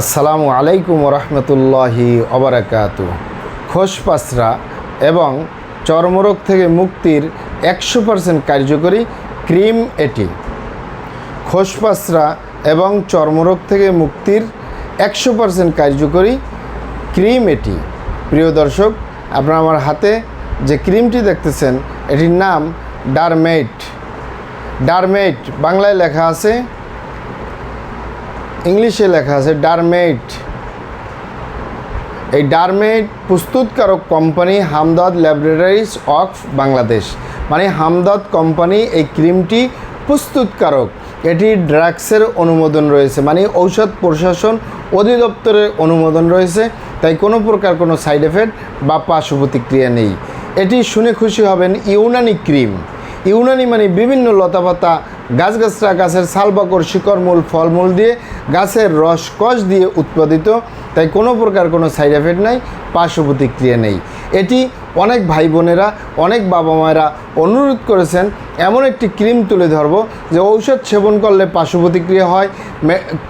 আসসালামু আলাইকুম রহমতুল্লাহি অবরাকাতু খোসপাসরা এবং চর্মরোগ থেকে মুক্তির একশো পার্সেন্ট কার্যকরী ক্রিম এটি। খোসপাসরা এবং চর্মরোগ থেকে মুক্তির একশো পার্সেন্ট কার্যকরী ক্রিম এটি। প্রিয় দর্শক, আপনারা আমার হাতে যে ক্রিমটি দেখতেছেন, এটির নাম ডারমেট। ডারমেট, বাংলায় লেখা আছে ইংলিশে লেখা আছে ডারমেট এই ডারমেট প্রস্তুতকারক company Hamdard laboratories of Bangladesh. মানে হামদদ কোম্পানি এই ক্রিমটি প্রস্তুতকারক। এটি ড্রাগসের অনুমোদন রয়েছে মানে ঔষধ প্রশাসন অধিদপ্তরের অনুমোদন রয়েছে, তাই কোনো প্রকার কোনো সাইড এফেক্ট বা পার্শ্ব প্রতিক্রিয়া নেই। এটি শুনে খুশি হবেন ইউনানি ক্রিম। ইউনানি মানে বিভিন্ন লতাপাতা গাছগাছরা গাছের শালবাকর শিকড়মূল ফলমূল দিয়ে গাছের রস কষ দিয়ে উৎপাদিত। তাই কোনো প্রকার কোনো সাইড এফেক্ট নাই, পার্শ্ব প্রতিক্রিয়া নেই। এটি অনেক ভাই বোনেরা, অনেক বাবা মায়েরা অনুরোধ করেছেন, এমন একটি ক্রিম তুলে ধরব যে ঔষধ সেবন করলে পার্শ্ব প্রতিক্রিয়া হয়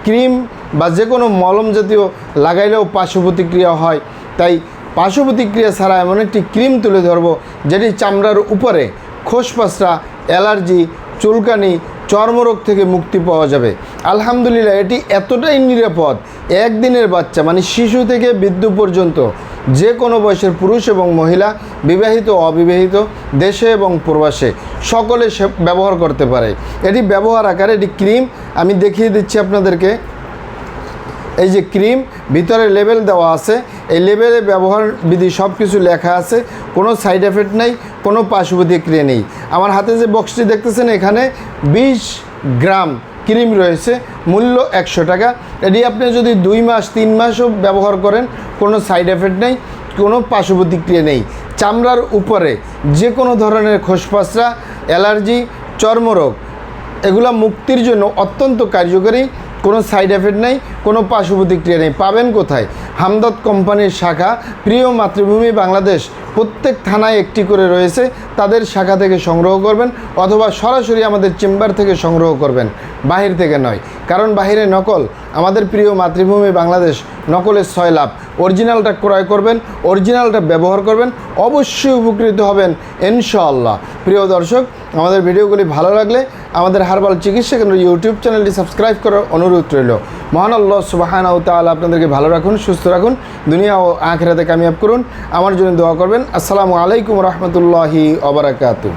ক্রিম বা যে কোনো মলম জাতীয় লাগাইলেও পার্শ্ব প্রতিক্রিয়া হয়। তাই পার্শ্ব প্রতিক্রিয়া ছাড়া এমন একটি ক্রিম তুলে ধরব যেটি চামড়ার উপরে খোসপাসরা, অ্যালার্জি চুলকানি, চর্মরোগ থেকে মুক্তি পাওয়া যাবে। আলহামদুলিল্লাহ, এটি এতটাই নিরাপদ। একদিনের বাচ্চা মানে শিশু থেকে বৃদ্ধ পর্যন্ত, যে কোনো বয়সের পুরুষ এবং মহিলা, বিবাহিত, অবিবাহিত, দেশে এবং প্রবাসে, সকলে ব্যবহার করতে পারে। এটি ব্যবহার আকারে, এটি ক্রিম, আমি দেখিয়ে দিচ্ছি আপনাদেরকে। এই যে ক্রিম, ভিতরে লেবেল দেওয়া আছে। এই লেবেলে ব্যবহার বিধি সব কিছু লেখা আছে। কোনো সাইড এফেক্ট নেই, কোনো পার্শ্ব প্রতিক্রিয়া নেই। আমার হাতে যে বক্সটি দেখতেছেন এখানে বিশ গ্রাম ক্রিম রয়েছে, মূল্য একশো টাকা। এটি আপনি যদি দুই মাস, তিন মাসও ব্যবহার করেন, কোনো সাইড এফেক্ট নেই, কোনো পার্শ্ব প্রতিক্রিয়া নেই। চামড়ার উপরে যে কোনো ধরনের খোসপাসরা, অ্যালার্জি, চর্মরোগ, এগুলো মুক্তির জন্য অত্যন্ত কার্যকরী। কোনো সাইড এফেক্ট নেই, কোনো পার্শ্ব প্রতিক্রিয়া নেই। পাবেন কোথায়? হামদত কোম্পানির শাখা, প্রিয় মাতৃভূমি বাংলাদেশ। প্রত্যেক থানায় একটি করে রয়েছে। তাদের শাখা থেকে সংগ্রহ করবেন অথবা সরাসরি আমাদের চেম্বার থেকে সংগ্রহ করবেন। বাহির থেকে নয়। কারণ বাহিরে নকল। আমাদের প্রিয় মাতৃভূমি বাংলাদেশ নকলের ছয় লাভ। অরিজিনালটা ক্রয় করবেন, অরিজিনালটা ব্যবহার করবেন, অবশ্যই উপকৃত হবেন, ইনশাআল্লাহ। প্রিয় দর্শক, আমাদের ভিডিওগুলি ভালো লাগলে আমাদের হারবাল চিকিৎসা কেন্দ্র ইউটিউব চ্যানেলটি সাবস্ক্রাইব করার অনুরোধ রইল। মহান আল্লাহ সুবাহানা ও তাআলা আপনাদেরকে ভালো রাখুন, সুস্থ রাখুন, দুনিয়া ও আখেরাতে কামিয়াব করুন। আমার জন্য দোয়া করবেন। আসসালামু আলাইকুম রহমতুল্লাহি অবরাকাতু